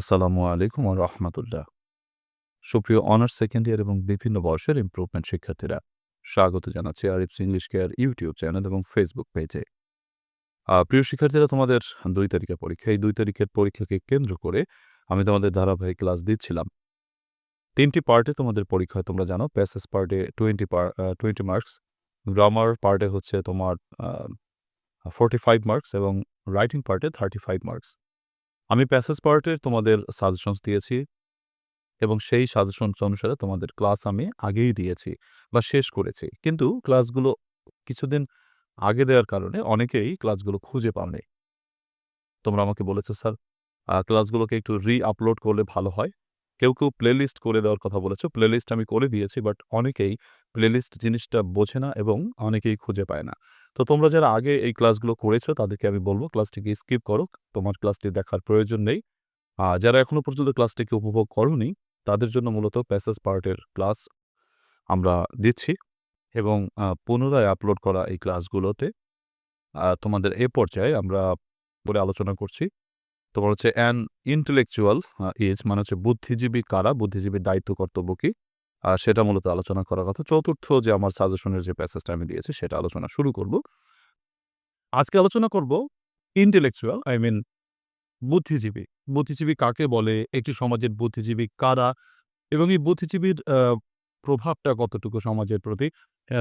আসসালামু আলাইকুম রাহমাতুল্লাহ। সুপ্রিয় অনার্স সেকেন্ড ইয়ার এবং বিভিন্ন বয়সের ইমপ্রুভমেন্ট শিক্ষার্থীরা, স্বাগত জানাচ্ছি Arif's English care YouTube channel এবং ফেসবুক পেজে। প্রিয় শিক্ষার্থীরা তোমাদের দুই তারিখের পরীক্ষা। এই দুই তারিখের পরীক্ষাকে কেন্দ্র করে আমি তোমাদের ধারাবাহিক ক্লাস দিচ্ছিলাম। তিনটি পার্টে তোমাদের পরীক্ষা তোমরা জানো। প্যাসেস পার্টে 20 পার আ 20 মার্কস, গ্রামার পার্টে হচ্ছে তোমার আ 45 মার্কস এবং রাইটিং পার্টে 35 মার্কস। আমি প্যাসেজ পার্টের তোমাদের সাজেশনস দিয়েছি এবং সেই সাজেশনস অনুসারে তোমাদের ক্লাস আমি আগেই দিয়েছি বা শেষ করেছি। কিন্তু ক্লাসগুলো কিছুদিন আগে দেওয়ার কারণে অনেকেই ক্লাসগুলো খুঁজে পাওনি। তোমরা আমাকে বলেছ, "স্যার ক্লাসগুলোকে একটু রি-আপলোড করলে ভালো হয়।" কেউ, কেউ প্লেলিস্ট করে দেওয়ার কথা বলেছ। প্লেলিস্ট আমি করে দিয়েছি বাট অনেকেই প্লেলিস্ট জিনিসটা বোঝে না এবং অনেকেই খুঁজে পায় না। তো তোমরা যারা আগে এই ক্লাসগুলো করেছ, তাদেরকে আমি বলব ক্লাসটিকে স্কিপ করো। তোমার ক্লাসটি দেখার প্রয়োজন নেই। আ যারা এখনও পর্যন্ত ক্লাসটিকে উপভোগ করনি, তাদের জন্য মূলত প্যাসেজ পার্টের ক্লাস আমরা দিচ্ছি এবং পুনরায় আপলোড করা এই ক্লাসগুলোতে তোমাদের এ পর্যায়ে আমরা বলে আলোচনা করছি। তোমার হচ্ছে অ্যান ইন্টেলেকচুয়াল ইজ মানে হচ্ছে বুদ্ধিজীবী কারা? বুদ্ধিজীবীর দায়িত্ব কর্তব্য কী? আ সেটা মূলত আলোচনা করার কথা। চতুর্থ যে আমার সাজেশনের যে প্যাসেজটা আমি দিয়েছি, সেটা আলোচনা শুরু করব। আজকে আলোচনা করব ইন্টেলেকচুয়াল আই মিন বুদ্ধিজীবী। বুদ্ধিজীবী কাকে বলে? একটি সমাজের বুদ্ধিজীবী কারা? এবং এই বুদ্ধিজীবীর প্রভাবটা কতটুকু সমাজের প্রতি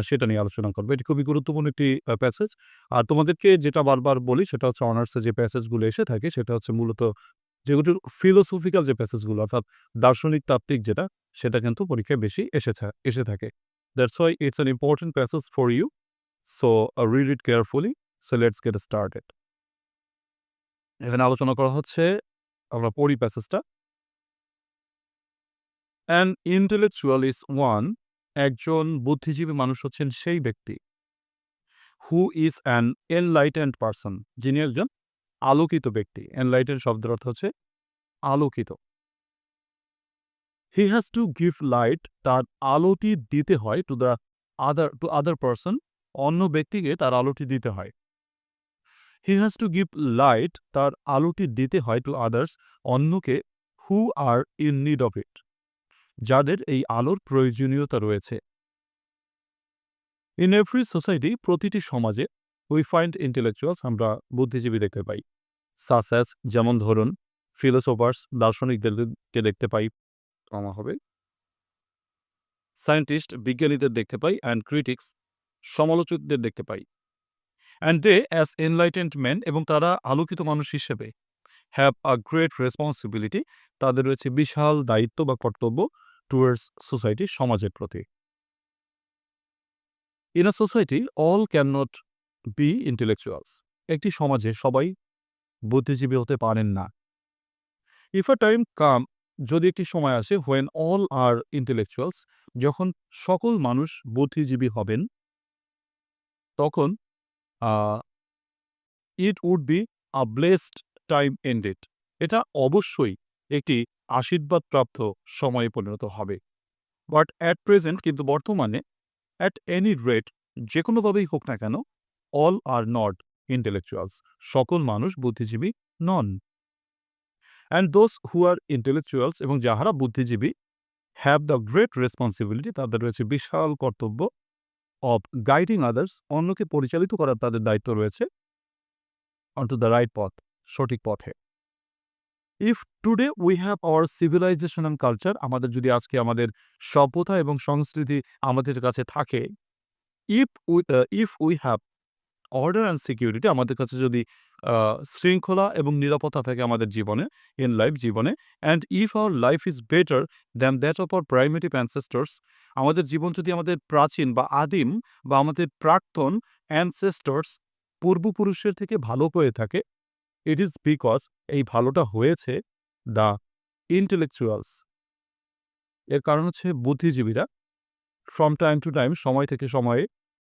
সেটা নিয়ে আলোচনা করব। এটি খুবই গুরুত্বপূর্ণ একটি প্যাসেজ। আর তোমাদেরকে যেটা বারবার বলি, সেটা হচ্ছে অনার্সে যে প্যাসেজগুলো এসে থাকে, সেটা হচ্ছে মূলত যেগুলো ফিলোসফিক্যাল যে প্যাসেজগুলো অর্থাৎ দার্শনিক তাত্ত্বিক যেটা সেটা কিন্তু পরীক্ষায় বেশি এসেছে এসে থাকে। That's why it's an important passage for you. So read it carefully. So let's get start started. এখানে আলোচনা করা হচ্ছে আমরা পড়ি প্যাসেজটা। অ্যান ইন্টেলেকচুয়াল ইজ ওয়ান একজন বুদ্ধিজীবী মানুষ হচ্ছেন সেই ব্যক্তি who is an enlightened person যিনি একজন আলোকিত ব্যক্তি। এনলাইটেন্ড শব্দের অর্থ হচ্ছে আলোকিত। He has to give light তার আলোটি দিতে হয় to the other to other person অন্য ব্যক্তিকে তার আলোটি দিতে হয়। He has to give light তার আলোটি দিতে হয় টু আদার্স অন্যকে who are in need of it যাদের এই আলোর প্রয়োজনীয়তা রয়েছে। ইন এভরি সোসাইটি প্রতিটি সমাজে উই ফাইন্ড ইন্টেলেকচুয়ালস আমরা বুদ্ধিজীবী দেখতে পাই। অ্যাজ যেমন ধরুন ফিলোসোফার্স দার্শনিকদেরকে দেখতে পাই কমা হবে। সায়েন্টিস্ট বিজ্ঞানীদের দেখতে পাই অ্যান্ড ক্রিটিক্স সমালোচকদের দেখতে পাই। And they as enlightened men এবং তারা আলোকিত মানুষ হিসেবে হ্যাভ আ গ্রেট রেসপন্সিবিলিটি তাদের রয়েছে বিশাল দায়িত্ব বা কর্তব্য টুয়ার্ডস সোসাইটি সমাজের প্রতি। In a society all can not be intellectuals একটি সমাজে সবাই বুদ্ধিজীবী হতে পারেন না। ইফ আ টাইম কাম যদি একটি সময় আসে হোয়েন অল আর ইন্টেলেকচুয়ালস যখন সকল মানুষ বুদ্ধিজীবী হবেন, তখন it would be a blessed time ended এটা অবশ্যই একটি আশীর্বাদপ্রাপ্ত সময়ে পরিণত হবে। বাট অ্যাট প্রেজেন্ট কিন্তু বর্তমানে অ্যাট এনি রেট যে কোনোভাবেই হোক না কেন অল আর নট ইন্টেলেকচুয়ালস সকল মানুষ বুদ্ধিজীবী নন। And those who are intellectuals এবং যাহারা বুদ্ধিজীবী হ্যাভ দ্য গ্রেট রেসপন্সিবিলিটি তাদের রয়েছে বিশাল কর্তব্য অব গাইডিং আদার্স অন্যকে পরিচালিত করার তাদের দায়িত্ব রয়েছে অন টু দ্য রাইট পথ সঠিক পথে। If today we have our civilization and culture আমাদের যদি আজকে আমাদের সভ্যতা এবং সংস্কৃতি আমাদের কাছে থাকে if we if we have order and security আমাদের কাছে যদি শৃঙ্খলা এবং নিরাপত্তা থাকে আমাদের জীবনে ইন লাইফ জীবনে and if our life is better than that of our primitive ancestors আমাদের জীবন যদি আমাদের প্রাচীন বা আদিম বা আমাদের প্রাক্তন অ্যানসেস্টর্স পূর্বপুরুষের থেকে ভালো হয়ে থাকে ইট ইজ বিকজ এই ভালোটা হয়েছে দ্য ইন্টেলেকচুয়ালস এর কারণ হচ্ছে বুদ্ধিজীবীরা ফ্রম টাইম টু টাইম সময় থেকে সময়ে,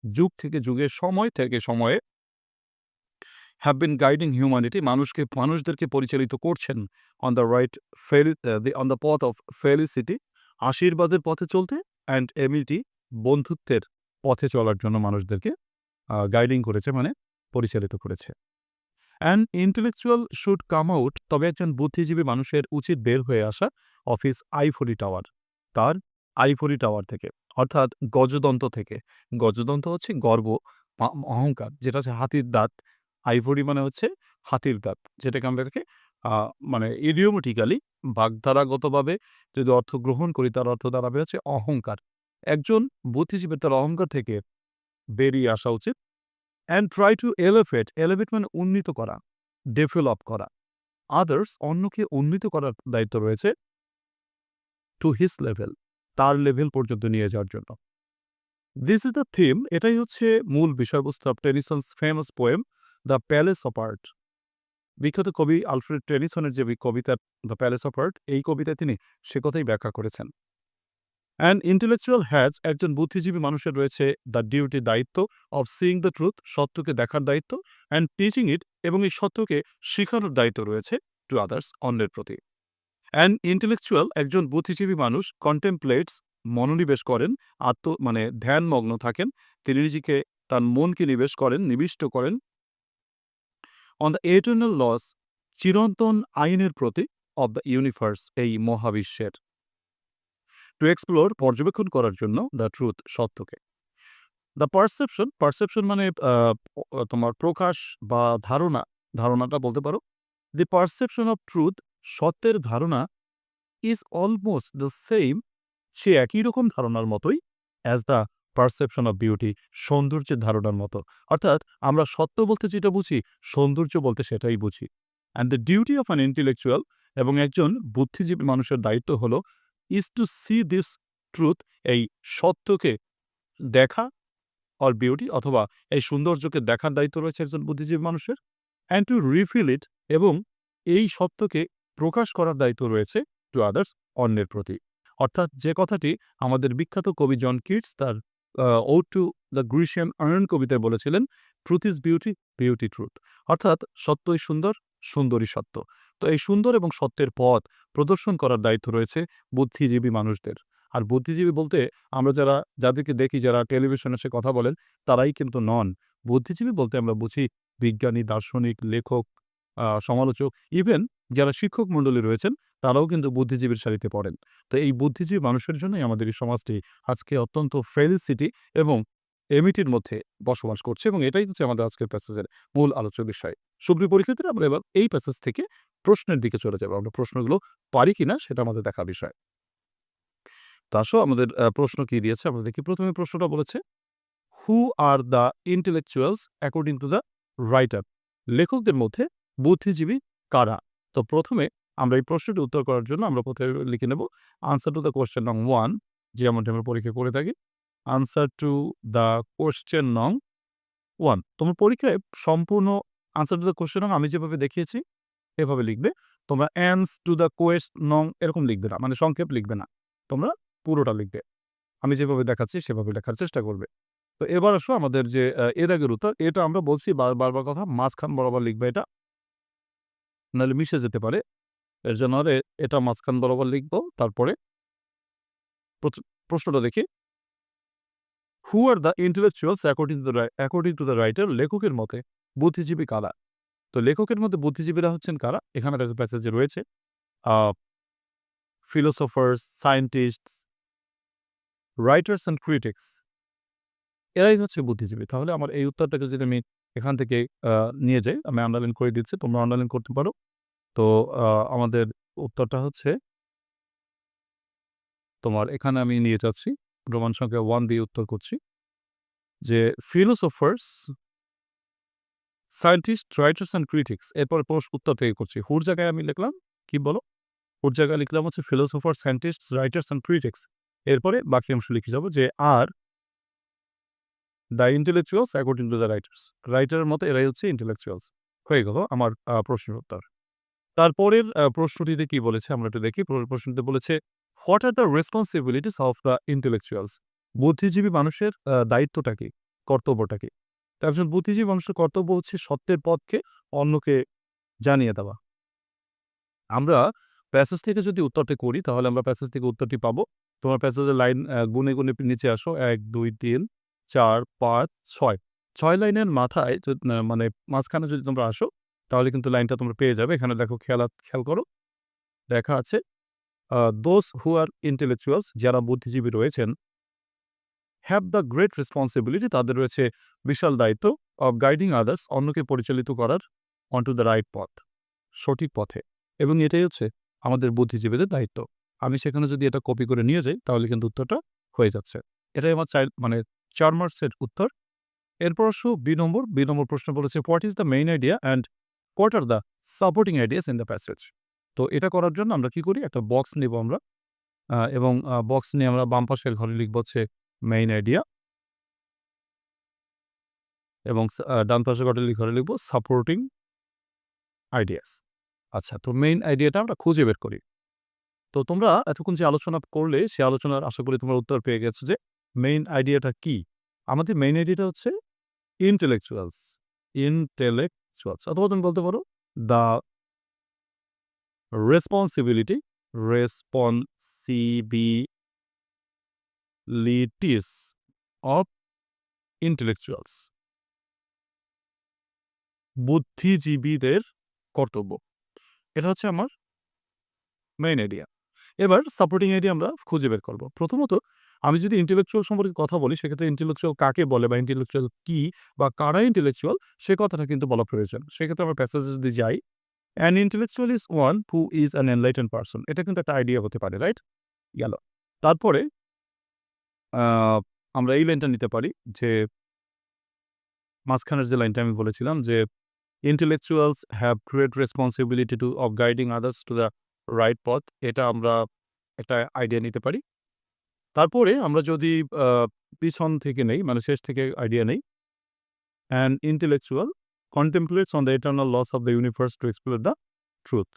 যুগ থেকে যুগে, সময় থেকে সময়ে হ্যাভ বিন গাইডিং হিউম্যানিটি মানুষকে, মানুষদেরকে পরিচালিত করছেন অন দ্য রাইট ফেলি অন দ্য পথ অফ ফেলিসিটি আশীর্বাদের পথে চলতে অ্যান্ড এমিটি বন্ধুত্বের পথে চলার জন্য মানুষদেরকে গাইডিং করেছে মানে পরিচালিত করেছে। And intellectual should come out তবে একজন বুদ্ধিজীবী মানুষের উচিত বের হয়ে আসা অফিস আইফরি টাওয়ার তার আইফরি টাওয়ার থেকে, অর্থাৎ গজদন্ত থেকে। গজদন্ত হচ্ছে গর্ব অহংকার, যেটা হচ্ছে হাতির দাঁত আইভরি মানে হচ্ছে হাতির দাঁত। যেটাকে আমরা এটাকে মানে ইডিওমেটিক্যালি বাগধারাগতভাবে যদি অর্থ গ্রহণ করি, তার অর্থ দাঁড়াবে হচ্ছে অহংকার। একজন বুদ্ধিজীবীর তার অহংকার থেকে বেরিয়ে আসা উচিত and try to elevate elevate মানে উন্নীত করা ডেভেলপ করা। আদার্স অন্যকে উন্নীত করার দায়িত্ব রয়েছে টু হিস লেভেল তার লেভেল পর্যন্ত নিয়ে যাওয়ার জন্য। দিস ইজ দ্য থিম এটাই হচ্ছে মূল বিষয়বস্তু of Tennyson's famous poem the palace of art বিখ্যাত কবি আলফ্রেড টেনিসনের যে কবিতা দ্য প্যালেস অফ আর্ট এই কবিতায় তিনি সে কথাই ব্যাখ্যা করেছেন। অ্যান্ড ইন্টেলেকচুয়াল হ্যাজ একজন বুদ্ধিজীবী মানুষের রয়েছে দ্য ডিউটি দায়িত্ব অফ সিইং দ্য ট্রুথ সত্যকে দেখার দায়িত্ব অ্যান্ড টিচিং ইট এবং এই সত্যকে শেখানোর দায়িত্ব রয়েছে টু আদার্স অন্যের প্রতি। অ্যান্ড ইন্টেলেকচুয়াল একজন বুদ্ধিজীবী মানুষ কন্টেম্পলেটস মনোনিবেশ করেন, আত্ম মানে ধ্যানমগ্ন থাকেন। তিনি নিজেকে তার মনকে নিবেশ করেন, নিবিষ্ট করেন অন দ্য এটার্নাল লস চিরন্তন আইনের প্রতি অব দ্য ইউনিভার্স এই মহাবিশ্বের। টু এক্সপ্লোর পর্যবেক্ষণ করার জন্য দ্য ট্রুথ সত্যকে। দ্য পারসেপশন পারসেপশন মানে তোমার প্রকাশ বা ধারণা, ধারণাটা বলতে পারো। দি পারসেপশন অফ ট্রুথ সত্যের ধারণা ইজ অলমোস্ট দ্য সেম সে একই রকম ধারণার মতোই as the perception of beauty সৌন্দর্যের ধারণার মতো। অর্থাৎ আমরা সত্য বলতে যেটা বুঝি, সৌন্দর্য বলতে সেটাই বুঝি। And the duty of an intellectual এবং একজন বুদ্ধিজীবী মানুষের দায়িত্ব হলো is to see this truth এই সত্যকে দেখা অর বিউটি অথবা এই সৌন্দর্যকে দেখার দায়িত্ব রয়েছে একজন বুদ্ধিজীবী মানুষের। অ্যান্ড টু রিফিল ইট এবং এই সত্যকে প্রকাশ করার দায়িত্ব রয়েছে টু আদার্স অন্যের প্রতি। অর্থাৎ যে কথাটি আমাদের বিখ্যাত কবি জন কিটস তার ode to the Grecian urn কবিতায় বলেছিলেন truth is beauty beauty truth অর্থাৎ সত্যই সুন্দর সুন্দরী সত্য। তো এই সুন্দর এবং সত্যের পথ প্রদর্শন করার দায়িত্ব রয়েছে বুদ্ধিজীবী মানুষদের। আর বুদ্ধিজীবী বলতে আমরা যারা, যাদেরকে দেখি, যারা টেলিভিশনে এসে কথা বলেন, তারাই কিন্তু নন। বুদ্ধিজীবী বলতে আমরা বুঝি বিজ্ঞানী, দার্শনিক, লেখক সমালোচক ইভেন যারা শিক্ষক মণ্ডলী রয়েছেন, তারাও কিন্তু বুদ্ধিজীবীর সারিতে পড়েন। তো এই বুদ্ধিজীবী মানুষের জন্যই আমাদের এই সমাজটি আজকে অত্যন্ত ফেলিসিটি এবং এমিটির মধ্যে বসবাস করছে এবং এটাই হচ্ছে আমাদের আজকের প্যাসেজের মূল আলোচ্য বিষয়। সুপ্রিয় পরীক্ষার্থীরা, আমরা এবার এই প্যাসেজ থেকে প্রশ্নের দিকে চলে যাব। আমরা প্রশ্নগুলো পারি কিনা সেটা আমাদের দেখা বিষয়। তা আসো আমাদের প্রশ্ন কি দিয়েছে? আমরা দেখি, প্রথমে প্রশ্নটা বলেছে who are the intellectuals according to the writer লেখকদের মধ্যে বুদ্ধিজীবী কারা? তো প্রথমে আমরা এই প্রশ্নটি উত্তর করার জন্য আমরা প্রথমে লিখে নেব আনসার টু দ্য কোশ্চেন নং ওয়ান যেমনটি আমরা পরীক্ষা করে থাকি। আনসার টু দ্য কোয়েশ্চেন নং ওয়ান তোমার পরীক্ষায় সম্পূর্ণ আনসার টু দ্য কোশ্চেন নং আমি যেভাবে দেখিয়েছি, এভাবে লিখবে। তোমরা অ্যান্স টু দ্য কোয়েস্ট নং এরকম লিখবে না মানে সংক্ষেপ লিখবে না, তোমরা পুরোটা লিখবে। আমি যেভাবে দেখাচ্ছি সেভাবে লেখার চেষ্টা করবে। তো এবার আসো আমাদের যে এর আগের উত্তর, এটা আমরা বলছি বার- বারবার কথা, মাঝখান বরাবর লিখবে এটা। নাহলে মিশে যেতে পারে। এর জন্য এটা মাঝখান বরাবর লিখব, তারপরে প্রশ্নটা দেখি। Who are the intellectuals according to the according to the writer লেখকের মতে? বুদ্ধিজীবী কারা? তো লেখকের মধ্যে বুদ্ধিজীবীরা হচ্ছেন কারা? এখানে প্যাসেজে রয়েছে। Philosophers scientist writers and critics এরাই হচ্ছে বুদ্ধিজীবী। তাহলে আমার এই উত্তরটাকে যদি আমি এখান থেকে নিয়ে যাই। আমি আন্ডারলাইন করে দিচ্ছি, তোমরা আন্ডারলাইন করতে পারো। তো আমাদের উত্তরটা হচ্ছে তোমার এখানে আমি নিয়ে যাচ্ছি রোমান সংখ্যা ওয়ান দিয়ে উত্তর করছি যে philosophers scientist writers and critics এরপর প্রশ্ন উত্তর থেকে করছি। হুর জায়গায় আমি লিখলাম, কি বলো? হুর জায়গায় লিখলাম হচ্ছে philosopher scientist writers and critics এরপরে বাকি অংশ লিখে যাব যে are the intellectuals according to the writers রাইটারের মতো এরাই হচ্ছে ইন্টেলেকচুয়ালস হয়ে গেল আমার প্রশ্নের উত্তর তারপরের প্রশ্নটিতে কি বলেছে? আমরা একটু দেখি। প্রশ্নটিতে বলেছে what are the responsibilities of the intellectuals বুদ্ধিজীবী মানুষের দায়িত্বটা কি? কর্তব্যটা কি? একজন বুদ্ধিজীবী মানুষের কর্তব্য হচ্ছে সত্যের পথকে অন্যকে জানিয়ে দেওয়া। আমরা প্যাসেজ থেকে যদি উত্তরটি করি, তাহলে আমরা প্যাসেজ থেকে উত্তরটি পাবো। তোমার প্যাসেজের লাইন গুনে গুনে নিচে আসো। এক, দুই, তিন। চার, পাঁচ, ছয়। ছয় লাইনের মাথায় মানে মাঝখানে যদি তোমরা আসো, তাহলে কিন্তু লাইনটা তোমরা পেয়ে যাবে। এখানে দেখো খেয়াল খেয়াল করো। দেখা আছে দোস হু আর ইন্টেলেকচুয়ালস যারা বুদ্ধিজীবী রয়েছেন হ্যাভ দ্য গ্রেট রেসপন্সিবিলিটি তাদের রয়েছে বিশাল দায়িত্ব অফ গাইডিং আদার্স অন্যকে পরিচালিত করার অন টু দ্য রাইট পথ সঠিক পথে। এবং এটাই হচ্ছে আমাদের বুদ্ধিজীবীদের দায়িত্ব। আমি সেখানে যদি এটা কপি করে নিয়ে যাই, তাহলে কিন্তু উত্তরটা হয়ে যাচ্ছে। এটাই আমার চাইল্ড মানে চার মার্কসের উত্তর। এরপর আসো বি নম্বর। বি নম্বর প্রশ্ন বলেছে what is the main idea and what are the supporting ideas in the passage তো এটা করার জন্য আমরা কি করি? একটা বক্স নেব আমরা এবং বক্স নিয়ে আমরা বাম পাশের ঘরে লিখব হচ্ছে মেইন আইডিয়া এবং ডান পাশের ঘরে ঘরে লিখব সাপোর্টিং আইডিয়াস আচ্ছা তো মেইন আইডিয়াটা আমরা খুঁজে বের করি। তো তোমরা এতক্ষণ যে আলোচনা করলে, সে আলোচনার আশা করি তোমরা উত্তর পেয়ে গেছো যে মেইন আইডিয়াটা কি? আমাদের মেইন আইডিয়াটা হচ্ছে ইন্টেলেকচুয়ালস ইন্টেলেকচুয়ালস অথবা তুমি বলতে পারো the responsibility responsibilities of intellectuals বুদ্ধিজীবীদের কর্তব্য। এটা হচ্ছে আমার মেইন আইডিয়া এবার সাপোর্টিং আইডিয়া আমরা খুঁজে বের করব। প্রথমত আমি যদি ইন্টেলেকচুয়াল সম্পর্কে কথা বলি, সেক্ষেত্রে ইন্টেলেকচুয়াল কাকে বলে বা ইন্টেলেকচুয়াল কি বা কারা ইন্টেলেকচুয়াল সে কথাটা কিন্তু বলা প্রয়োজন। সেক্ষেত্রে আমরা প্যাসেজে যদি যাই an intellectual is one who is an enlighten person এটা কিন্তু একটা আইডিয়া হতে পারে রাইট গেল। তারপরে আমরা এই লাইনটা নিতে পারি যে, মাঝখানের যে লাইনটা আমি বলেছিলাম যে intellectuals have great responsibility to of guiding others to the right পথ এটা আমরা একটা আইডিয়া নিতে পারি। তারপরে আমরা যদি পিছন থেকে নেই মানে শেষ থেকে আইডিয়া নেই and intellectual contemplates on the eternal laws of the universe to explore the truth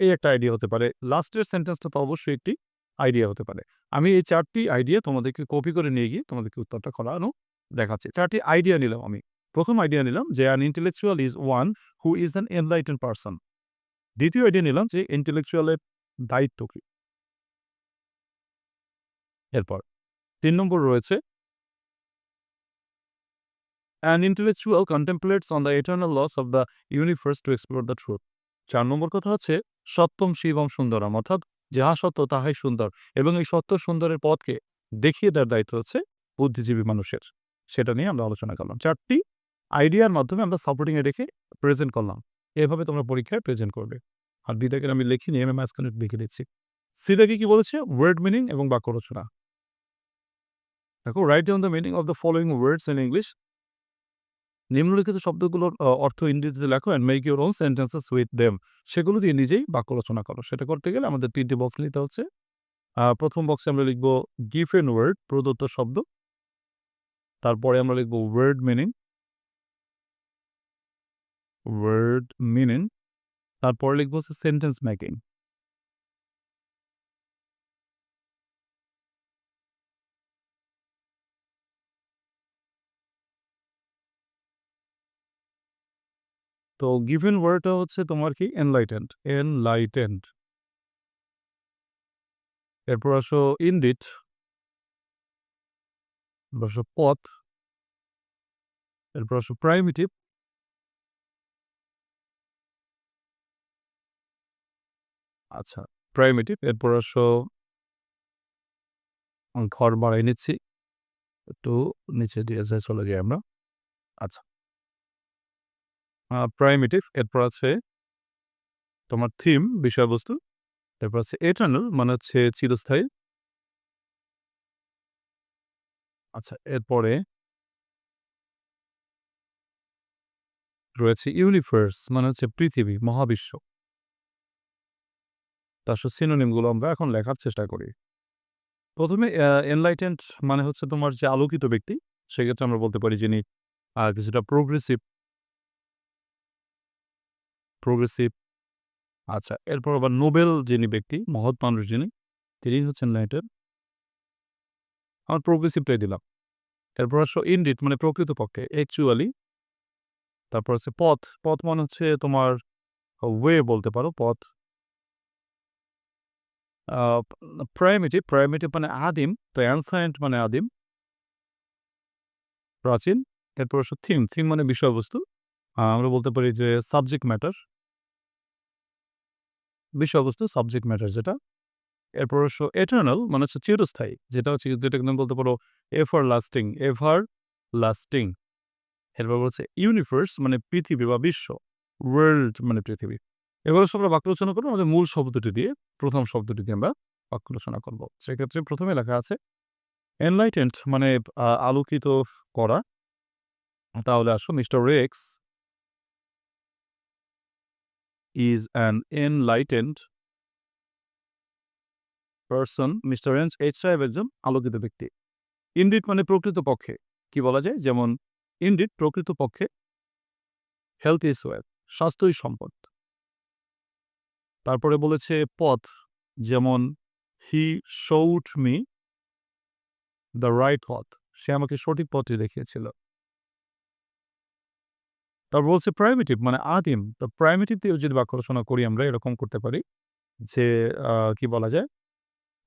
এই একটা আইডিয়া হতে পারে। লাস্টের সেন্টেন্সটা তো অবশ্যই একটি আইডিয়া হতে পারে। আমি এই চারটি আইডিয়া তোমাদেরকে কপি করে নিয়ে গিয়ে তোমাদেরকে উত্তরটা করানো দেখাচ্ছি। চারটি আইডিয়া নিলাম আমি। প্রথম আইডিয়া নিলাম যে an intellectual is one who is an enlighten person দ্বিতীয় আইডিয়া নিলাম যে ইন্টেলেকচুয়ালের দায়িত্ব কি? এরপর তিন নম্বর রয়েছে an intellectual contemplates on the eternal laws of the universe to explore the truth চার নম্বর কথা হচ্ছে, সত্যম শিবম সুন্দরম, অর্থাৎ যাহা সত্য তাহাই সুন্দর, এবং এই সত্য সুন্দরের পথকে দেখিয়ে দেওয়ার দায়িত্ব হচ্ছে বুদ্ধিজীবী মানুষের। সেটা নিয়ে আমরা আলোচনা করলাম। চারটি আইডিয়ার মাধ্যমে আমরা সাপোর্টিং এ রেখে প্রেজেন্ট করলাম। এভাবে তোমরা পরীক্ষায় প্রেজেন্ট করবে। আর বিদাকের আমি লিখিনি এম এম মাঝখানে লিখে দিচ্ছি। সিদাকে কি বলেছে? ওয়ার্ড মিনিং এবং বাক্য রচনা। দেখো write down the meaning of the following words in English নিম্নলিখিত শব্দগুলোর অর্থ ইংরেজিতে লেখো and make your own sentences with them সেগুলো দিয়ে নিজেই বাক্য রচনা করো। সেটা করতে গেলে আমাদের তিনটি বক্স নিতে হচ্ছে। প্রথম বক্সে আমরা লিখব গিফ এন ওয়ার্ড প্রদত্ত শব্দ। তারপরে আমরা লিখব ওয়ার্ড মিনিং ওয়ার্ড মিনিং তারপরে লিখব হচ্ছে সেন্টেন্স মেকিং তো গিভেন ওয়ার্ডটা হচ্ছে তোমার কি? এনলাইটেন্ড এনলাইটেন্ড এরপর আসো ইনডিট আসো পথ. এরপর আসো প্রাইমিটিভ আচ্ছা প্রাইমিটিভ এরপর আসো ঘর বাড়াই নিচ্ছি। একটু নিচে দিয়ে চলে যাই আমরা। আচ্ছা। প্রাইমিটিভ এরপর আছে তোমার থিম বিষয়বস্তু, এরপর আছে এটার্নাল মানে হচ্ছে চিরস্থায়ী। আচ্ছা এরপরে রয়েছে ইউনিভার্স মানে হচ্ছে পৃথিবী, মহাবিশ্ব। তার সিনোনিমগুলো আমরা এখন লেখার চেষ্টা করি। প্রথমে এনলাইটেন্ট মানে হচ্ছে তোমার যে আলোকিত ব্যক্তি, সেক্ষেত্রে আমরা বলতে পারি যিনি কিছুটা প্রোগ্রেসিভ প্রোগ্রেসিভ আচ্ছা এরপর আবার নোবেল যিনি ব্যক্তি, মহৎ মানুষ যিনি তিনি হচ্ছেন লাইটের। আমার প্রোগ্রেসিভটাই দিলাম। এরপর আসো ইনডিট মানে প্রকৃতপক্ষে অ্যাকচুয়ালি তারপর হচ্ছে পথ। পথ মানে হচ্ছে তোমার ওয়ে বলতে পারো, পথ। প্রাইমেটিভ প্রাইমেটিভ মানে আদিম তো অ্যানসায়েন্ট মানে আদিম। প্রাচীন, এরপর হচ্ছে থিম থিম মানে বিষয়বস্তু। আমরা বলতে পারি যে সাবজেক্ট ম্যাটার। বিষয়বস্তু সাবজেক্ট ম্যাটার যেটা। এরপর হচ্ছে এটার্নাল মানে হচ্ছে চিরস্থায়ী। যেটা হচ্ছে যেটা তুমি বলতে পারো এভার লাস্টিং, এভার লাস্টিং। এরপর হচ্ছে ইউনিভার্স মানে পৃথিবী বা বিশ্ব। ওয়ার্ল্ড মানে পৃথিবী। এবার হচ্ছে আমরা বাক্য রচনা করব আমাদের মূল শব্দটি দিয়ে। প্রথম শব্দটি দিয়ে আমরা বাক্য রচনা করব। সেক্ষেত্রে ১ম এ লেখা আছে এনলাইটেন্ট মানে আলোকিত করা। তাহলে আসো mister Rex is an enlightened person. Mister এন্স H সাহেব একজন আলোকিত ব্যক্তি। ইনডিড মানে প্রকৃতপক্ষে। কি বলা যায়? যেমন ইনডিড প্রকৃতপক্ষে হেলথ ইজ ওয়েলথ স্বাস্থ্যই সম্পদ। তারপরে বলেছে পথ, যেমন he showed me the right পথ। সে আমাকে সঠিক পথটি দেখিয়েছিল। তারপর বলছে প্রাইমিটিভ মানে আদিম। তো প্রাইমিটিভ দিয়ে যদি বাক্য রচনা করি আমরা, এরকম করতে পারি যে কি বলা যায়?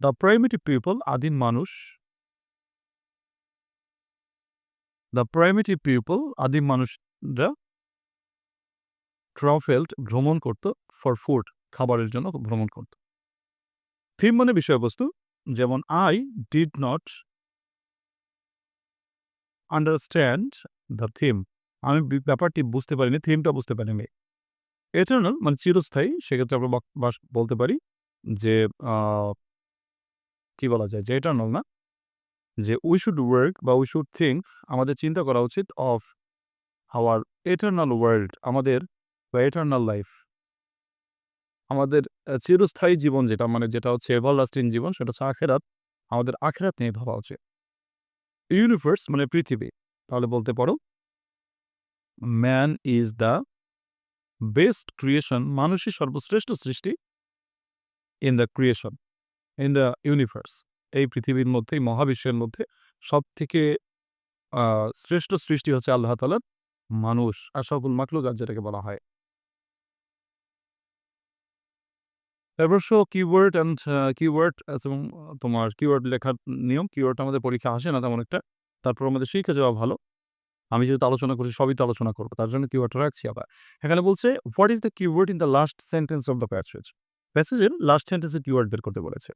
দ্য প্রাইমেটিভ পিপল আদিম মানুষ দ্য প্রাইমেটিভ পিপল আদিম মানুষরা ট্রাভেলড ভ্রমণ করত ফর ফুড খাবারের জন্য ভ্রমণ করত। থিম মানে বিষয়বস্তু, যেমন I did not understand the theme. আমি ব্যাপারটি বুঝতে পারিনি, থিমটা বুঝতে পারিনি। এটার্নাল মানে চিরস্থায়ী সেক্ষেত্রে আমরা বলতে পারি যে কি বলা যায়? যে এটার্নাল না। যে উই শুড ওয়ার্ক বা উই শুড থিংক আমাদের চিন্তা করা উচিত অফ আওয়ার এটার্নাল ওয়ার্ল্ড আমাদের বা এটার্নাল লাইফ। আমাদের চিরস্থায়ী জীবন যেটা মানে যেটা হচ্ছে এভারলাস্টিং জীবন সেটা হচ্ছে আখেরাত। আমাদের আখেরাত নিয়ে ভাবা উচিত। ইউনিভার্স মানে পৃথিবী। তাহলে বলতে পারো man is the best creation মানুষই সর্বশ্রেষ্ঠ সৃষ্টি in the creation, in the universe. এই পৃথিবীর মধ্যে এই মহাবিশ্বের মধ্যে সবথেকে আ শ্রেষ্ঠ সৃষ্টি হচ্ছে আল্লাহ তাআলার মানুষ। আশরাফুল মাখলুকাত যেটাকে বলা হয়। সো কিওয়ার্ড অ্যান্ড কিওয়ার্ড এবং তোমার কিওয়ার্ড লেখার নিয়ম। কিওয়ার্ড আমাদের পরীক্ষা আসে না তেমন একটা। তারপর আমাদের শিখে যাওয়া ভালো। আমি যেহেতু আলোচনা করছি সবই তো আলোচনা করব তার জন্য কিওয়ার্ডটা রাখছি আবার। এখানে বলছে what is the keyword in the last sentence of the passage? প্যাসেজের last সেন্টেন্সের কিওয়ার্ড বের করতে বলেছে।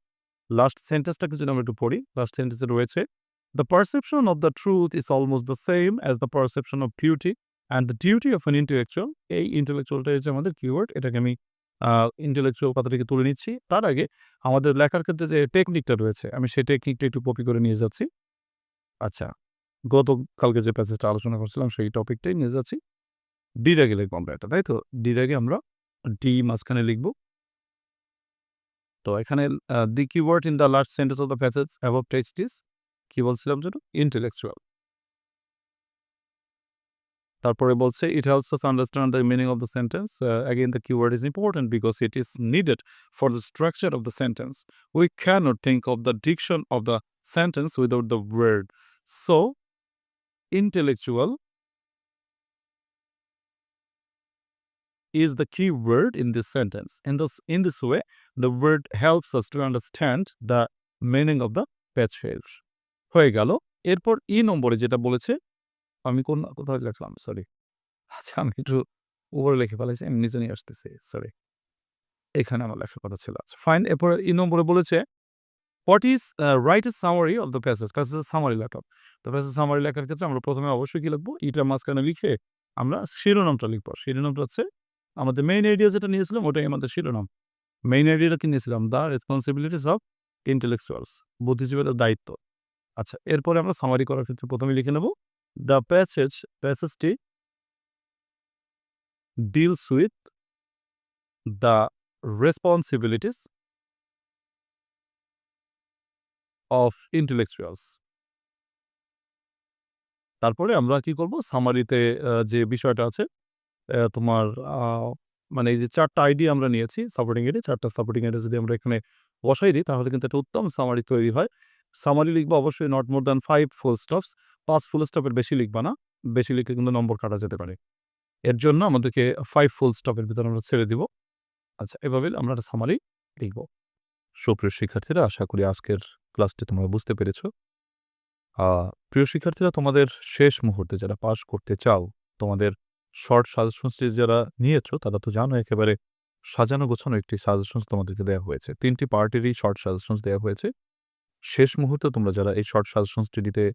লাস্ট সেন্টেন্সটাকে যদি আমরা একটু পড়ি, লাস্ট সেন্টেন্সে রয়েছে the perception of the truth is almost the same as the perception of duty and the duty of an intellectual. এই ইন্টেলেকচুয়ালটা হচ্ছে আমাদের কিওয়ার্ড। এটাকে আমি ইন্টেলেকচুয়াল কথাটিকে তুলে নিচ্ছি। তার আগে আমাদের লেখার ক্ষেত্রে যে টেকনিকটা রয়েছে আমি সেই টেকনিকটা একটু কপি করে নিয়ে যাচ্ছি। আচ্ছা, গতকালকে যে প্যাসেজটা আলোচনা করছিলাম সেই টপিকটাই নিয়ে যাচ্ছি। ডির আগে লিখব আমরা এটা, তাই তো? ডির আগে আমরা ডি মাঝখানে লিখব। তো এখানে the keyword in the last sentence of the passage above text is কি বলছিলাম যেন? ইন্টেলেকচুয়াল। তারপরে বলছে it helps us understand the meaning of the sentence. A again the keyword is important because it is needed for the structure of the sentence. We can't think of the diction of the sentence without the word. So intellectual is the key word in this sentence. In this, in this way, the word helps us to understand the meaning of the passage. হয়ে গেল। এরপর E নম্বরে যেটা বলেছে আমি কোন কোথায় লিখলাম? সরি। আচ্ছা আমি একটু উপরে লিখে ফেলেছি। আমি নিচে নিয়ে আসতেছি। সরি। এখানে আমার লেখার কথা ছিল। আচ্ছা ফাইন। এরপরে ই নম্বরে বলেছে what is write a summary of the passage? প্যাসেজের summary লেখো। তো প্যাসেজ সামারি লেখার ক্ষেত্রে আমরা প্রথমে অবশ্যই কি লিখব? ইটার মাঝখানে লিখে আমরা শিরোনামটা লিখব শিরোনামটা হচ্ছে আমাদের মেইন আইডিয়া যেটা নিয়েছিলাম, ওটাই আমাদের শিরোনাম। মেইন আইডিয়াটা কি নিয়েছিলাম? দ্য রেসপনসিবিলিটিস অফ ইন্টেলেকচুয়ালস বুদ্ধিজীবীদের দায়িত্ব। আচ্ছা এরপরে আমরা সামারি করার ক্ষেত্রে প্রথমে লিখে নেব the passage প্যাসেজটি deals with the responsibilities of intellectuals. তারপরে আমরা কি করব? সামারিতে যে বিষয়টা আছে তোমার মানে এই যে ৪ টা আইডিয়া আমরা নিয়েছি সাপোর্টিং আইডিয়া ৪ টা সাপোর্টিং আইডিয়া যদি আমরা এখানে বসাই দিই, তাহলে কিন্তু একটা উত্তম সামারি তৈরি হয়। সামারি লিখব অবশ্যই not more than five full stops পাঁচ ফুল স্টপের বেশি লিখবা না। বেশি লিখে কিন্তু নম্বর কাটা যেতে পারে। এর জন্য আমাদেরকে ফাইভ ফুল স্টপের ভিতরে আমরা ছেড়ে দিব। আচ্ছা এভাবে আমরা একটা সামারি লিখব। সুপ্রিয় শিক্ষার্থীরা, আশা করি আজকের ক্লাসটি তোমরা বুঝতে পেরেছ। প্রিয় শিক্ষার্থীরা তোমাদের শেষ মুহূর্তে যারা পাস করতে চাও, তোমাদের শর্ট সাজেশনসটি যারা নিয়েছো তারা তো জানো একেবারে সাজানো গোছানো একটি সাজেশনস তোমাদেরকে দেওয়া হয়েছে। তিনটি পার্টেরই শর্ট সাজেশনস দেওয়া হয়েছে। শেষ মুহূর্তে তোমরা যারা এই শর্ট সাজেশনসটি নিতে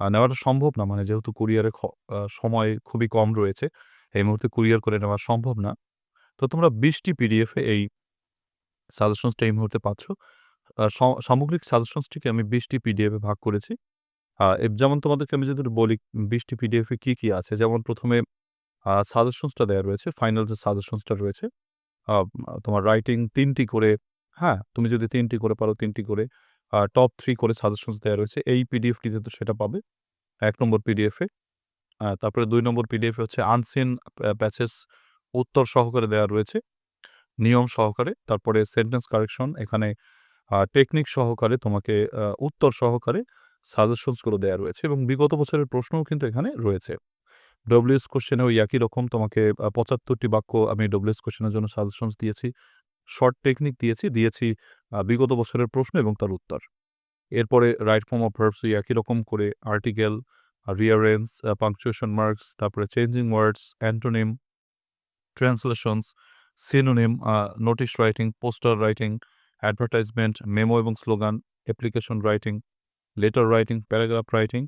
নেওয়াটা সম্ভব না মানে যেহেতু কুরিয়ারে সময় খুবই কম রয়েছে এই মুহূর্তে কুরিয়ার করে নেওয়া সম্ভব না। তো তোমরা বিশটি পিডিএফে এই সাজেশনসটা এই মুহূর্তে পাচ্ছ। সামগ্রিক সাজেশনসটিকে আমি বিশটি পিডিএফে ভাগ করেছি। যেমন তোমাদেরকে আমি যদি বলি, বিশটি পিডিএফে কী কী আছে? যেমন প্রথমে সাজেশনসটা দেওয়া রয়েছে ফাইনাল যে সাজেশনসটা রয়েছে তোমার রাইটিং তিনটি করে হ্যাঁ তুমি যদি তিনটি করে পারো, তিনটি করে টপ থ্রি করে সাজেশনস দেওয়া রয়েছে, এই পিডিএফটিতে তো সেটা পাবে, এক নম্বর পিডিএফে তারপরে দুই নম্বর পিডিএফে হচ্ছে আনসিন প্যাচেস উত্তর সহকারে দেওয়া রয়েছে, নিয়ম সহকারে, তারপরে সেন্টেন্স কারেকশন এখানে টেকনিক সহকারে তোমাকে উত্তর সহকারে সাজেশনসগুলো দেওয়া রয়েছে এবং বিগত বছরের প্রশ্নও কিন্তু এখানে রয়েছে। ডব্লিউএস কোশ্চেনেও একই রকম তোমাকে পঁচাত্তরটি বাক্য আমি ডব্লিউএস কোশ্চেনের জন্য সাজেশনস দিয়েছি শর্ট টেকনিক দিয়েছি দিয়েছি বিগত বছরের প্রশ্ন এবং তার উত্তর। এরপরে রাইট ফর্ম অফ ভার্বস একই রকম করে আর্টিকেল রিয়ারেন্স পাংচুয়েশন মার্কস তারপরে changing words antonym translations synonym notice writing poster writing advertisement memo এবং slogan application writing letter writing paragraph writing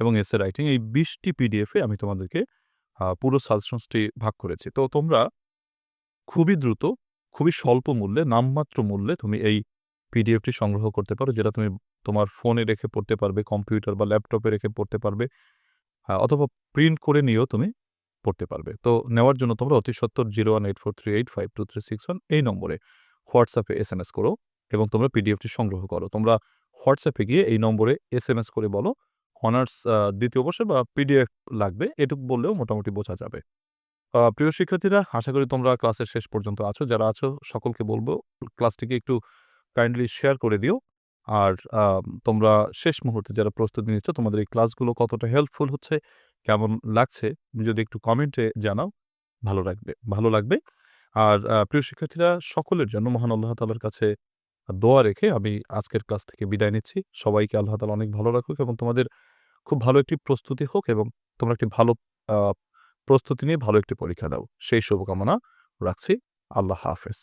এবং এসে রাইটিং এই বিশটি পিডিএফে আমি তোমাদেরকে পুরো সাজেশনসটি ভাগ করেছি। তো তোমরা খুবই দ্রুত, খুবই স্বল্প মূল্যে, নামমাত্র মূল্যে তুমি এই পিডিএফটি সংগ্রহ করতে পারো, যেটা তুমি তোমার ফোনে রেখে পড়তে পারবে কম্পিউটার বা ল্যাপটপে রেখে পড়তে পারবে অথবা প্রিন্ট করে নিয়েও তুমি পড়তে পারবে। তো নেওয়ার জন্য তোমরা অতি সত্তর zero one eight four three eight five two three six one এই নম্বরে হোয়াটসঅ্যাপে এস এম এস করো এবং তোমরা পিডিএফটি সংগ্রহ করো। তোমরা হোয়াটসঅ্যাপে গিয়ে এই নম্বরে এস এম এস করে বলো অনার্স দ্বিতীয় বর্ষে বা পিডিএফ লাগবে, এটুকু বললেও মোটামুটি বোঝা যাবে। প্রিয় শিক্ষার্থীরা, আশা করি তোমরা ক্লাসের শেষ পর্যন্ত আছো। যারা আছো, সকলকে বলব, ক্লাসটিকে একটু কাইন্ডলি শেয়ার করে দিও। আর তোমরা শেষ মুহূর্তে যারা প্রস্তুতি নিচ্ছ, তোমাদের এই ক্লাসগুলো কতটা হেল্পফুল হচ্ছে, কেমন লাগছে, যদি একটু কমেন্টে জানাও, ভালো লাগবে ভালো লাগবে। আর প্রিয় শিক্ষার্থীরা, সকলের জন্য মহান আল্লাহ তালার কাছে দোয়া রেখে আমি আজকের ক্লাস থেকে বিদায় নিচ্ছি। সবাইকে আল্লাহ তালা অনেক ভালো রাখুক এবং তোমাদের খুব ভালো একটি প্রস্তুতি হোক এবং তোমরা একটি ভালো প্রস্তুতি নিয়ে ভালো একটি পরীক্ষা দাও। সেই শুভকামনা রাখছি। আল্লাহ হাফেজ।